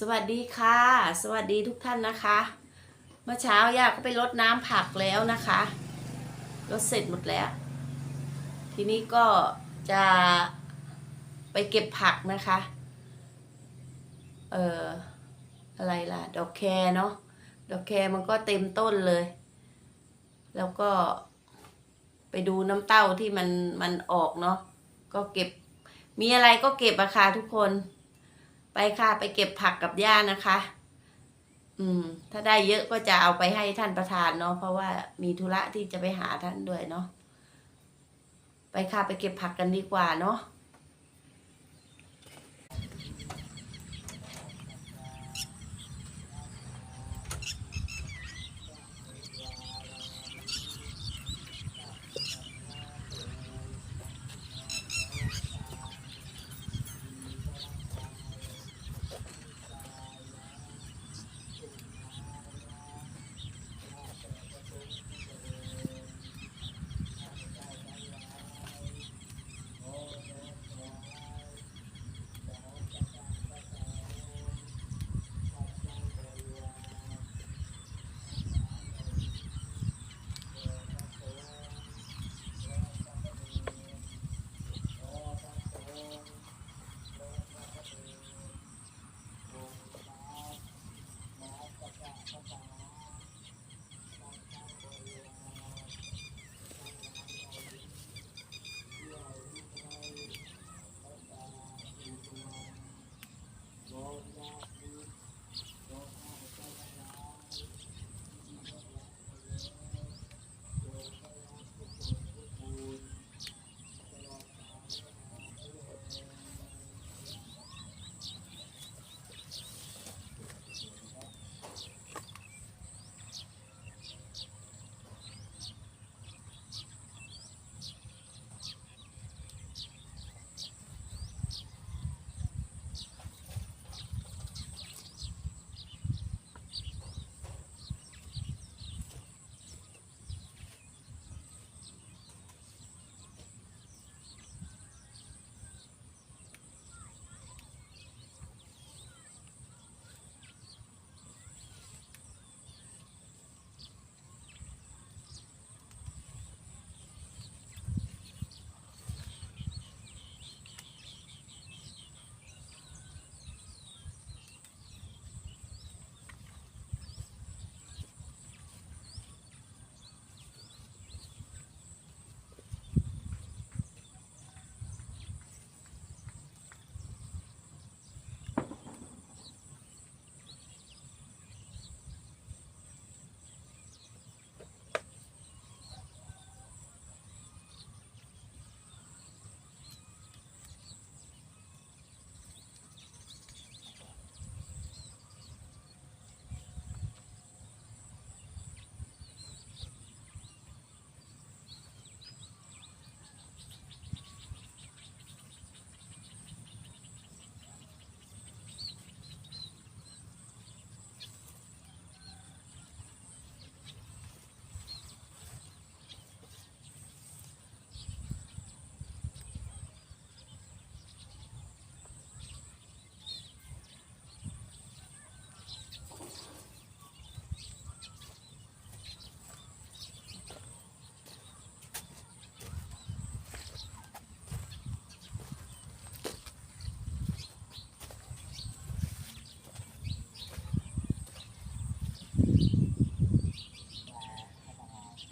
สวัสดีค่ะ สวัสดีทุกท่านนะคะ เมื่อเช้าย่าก็ไปรดน้ำผักแล้วนะคะรดเสร็จหมดแล้ว ทีนี้ก็จะไปเก็บผักนะคะ เอ่ออะไรล่ะ ดอกแครเนาะดอกแครมันก็เต็มต้นเลย แล้วก็ไปดูน้ำเต้าที่มันมันออกเนาะก็เก็บมีอะไรก็เก็บอะค่ะทุกคน ไปค่ะไปเก็บผักกับย่านะคะ อืม ถ้าได้เยอะก็จะเอาไปให้ท่านประธานเนาะเพราะว่ามีธุระที่จะไปหาท่านด้วยเนาะไปค่ะไปเก็บผักกันดีกว่าเนาะ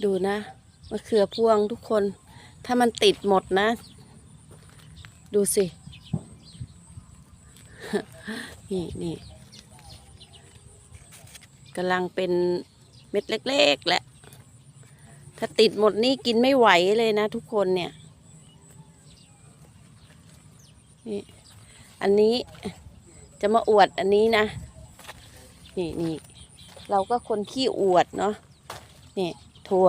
ดูนะมะเขือพวงทุกคน ถ้ามันติดหมดนะ ดูสิ นี่นี่กำลังเป็นเม็ดเล็ก ๆ แหละ ถ้าติดหมดนี่กินไม่ไหวเลยนะทุกคนเนี่ย นี่ อันนี้จะมาอวดอันนี้นะ นี่นี่เราก็คนขี้อวดเนาะนี่ ถั่ว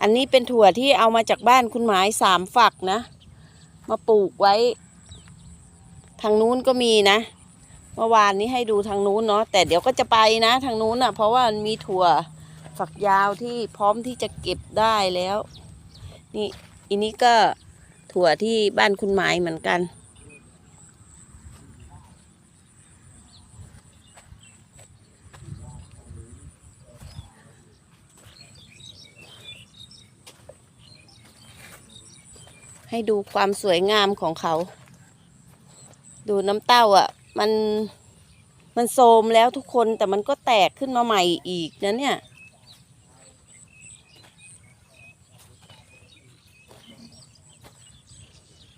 อันนี้เป็นถั่วที่เอามาจากบ้านคุณหมายสามฝักนะ มาปลูกไว้ ทางนู้นก็มีนะ เมื่อวานนี้ให้ดูทางนู้นเนาะแต่เดี๋ยวก็จะไปนะ ทางนู้นอะ เพราะว่ามันมีถั่วฝักยาวที่พร้อมที่จะเก็บได้แล้ว นี่อันนี้ก็ถั่วที่บ้านคุณหมายเหมือนกัน ให้ดูความสวยงามของเขา ดูน้ำเต้าอะ มันมันโทมแล้วทุกคนแต่มันก็แตกขึ้นมาใหม่อีกนะเนี่ย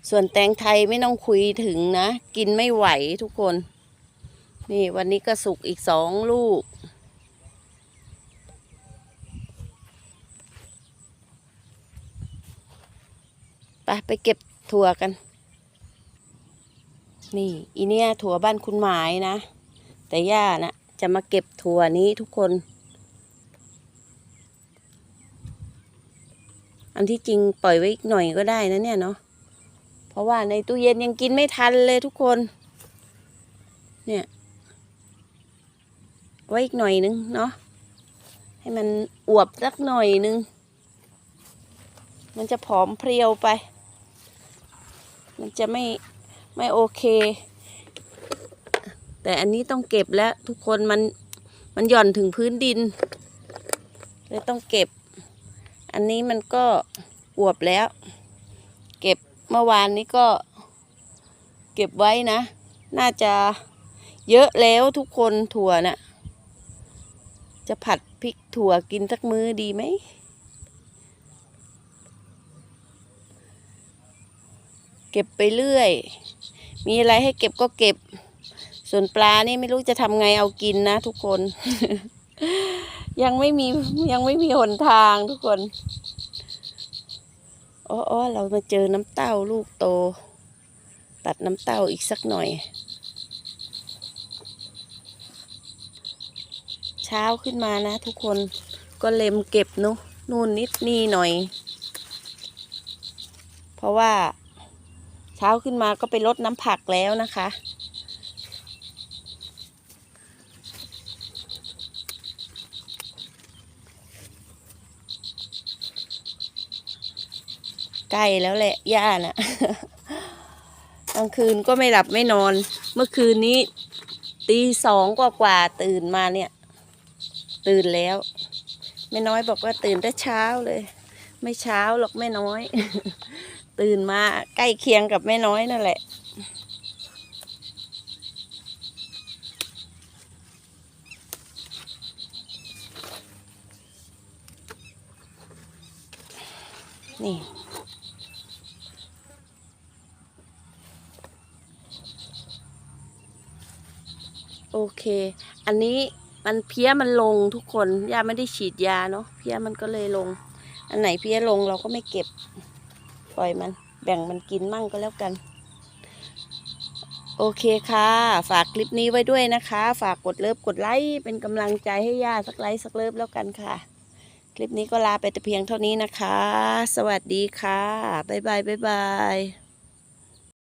ส่วนแตงไทยไม่ต้องคุยถึงนะ กินไม่ไหวทุกคน นี่วันนี้ก็สุกอีกสองลูก ไปไปเก็บถั่วกัน นี่อีเนี่ยถั่วบ้านคุณหมายนะ แต่ย่านะจะมาเก็บถั่วนี้ทุกคน อันที่จริงปล่อยไว้อีกหน่อยก็ได้นะเนี่ยเนาะ เพราะว่าในตู้เย็นยังกินไม่ทันเลยทุกคน เนี่ย ไว้อีกหน่อยนึงเนาะ ให้มันอวบสักหน่อยนึง มันจะผอมเพรียวไป มันจะไม่ไม่โอเค แต่อันนี้ต้องเก็บแล้วทุกคนมันมันหย่อนถึงพื้นดินเลยต้องเก็บ อันนี้มันก็อวบแล้ว เก็บเมื่อวานนี้ก็ เก็บไว้นะ น่าจะเยอะแล้วทุกคนถั่วน่ะจะผัดพริกถั่วกินสักมื้อดีไหม เก็บไปเรื่อย มีอะไรให้เก็บก็เก็บ ส่วนปลานี่ไม่รู้จะทำไงเอากินนะทุกคน ยังไม่มียังไม่มีหนทางทุกคนอ๋อเรามาเจอน้ำเต้าลูกโต ตัดน้ำเต้าอีกสักหน่อย เช้าขึ้นมานะทุกคนก็เล็มเก็บนุนู่นนิดนี่หน่อย เพราะว่า เช้าขึ้นมาก็ไปลดน้ำผักแล้วนะคะ ใกล้แล้วแหละย่าน่ะกลางคืนก็ไม่หลับไม่นอน เมื่อคืนนี้ ตีสองกว่ากว่าตื่นมาเนี่ย ตื่นแล้วแม่น้อยบอกว่าตื่นแต่เช้าเลย ไม่เช้าหรอกแม่น้อย ตื่นมาใกล้เคียงกับแม่น้อยนั่นแหละ นี่โอเค อันนี้มันเพี้ยมันลงทุกคนย่าไม่ได้ฉีดยาเนาะ เพี้ยมันก็เลยลง อันไหนเพี้ยลงเราก็ไม่เก็บ ปล่อยมัน แบ่งมันกินมั่งก็แล้วกัน โอเคค่ะ ฝากคลิปนี้ไว้ด้วยนะคะ ฝากกดเลิฟกดไลค์ เป็นกำลังใจให้ย่าสักไลค์สักเลิฟแล้วกันค่ะ คลิปนี้ก็ลาไปแต่เพียงเท่านี้นะคะ สวัสดีค่ะ บ๊ายบายบ๊ายบาย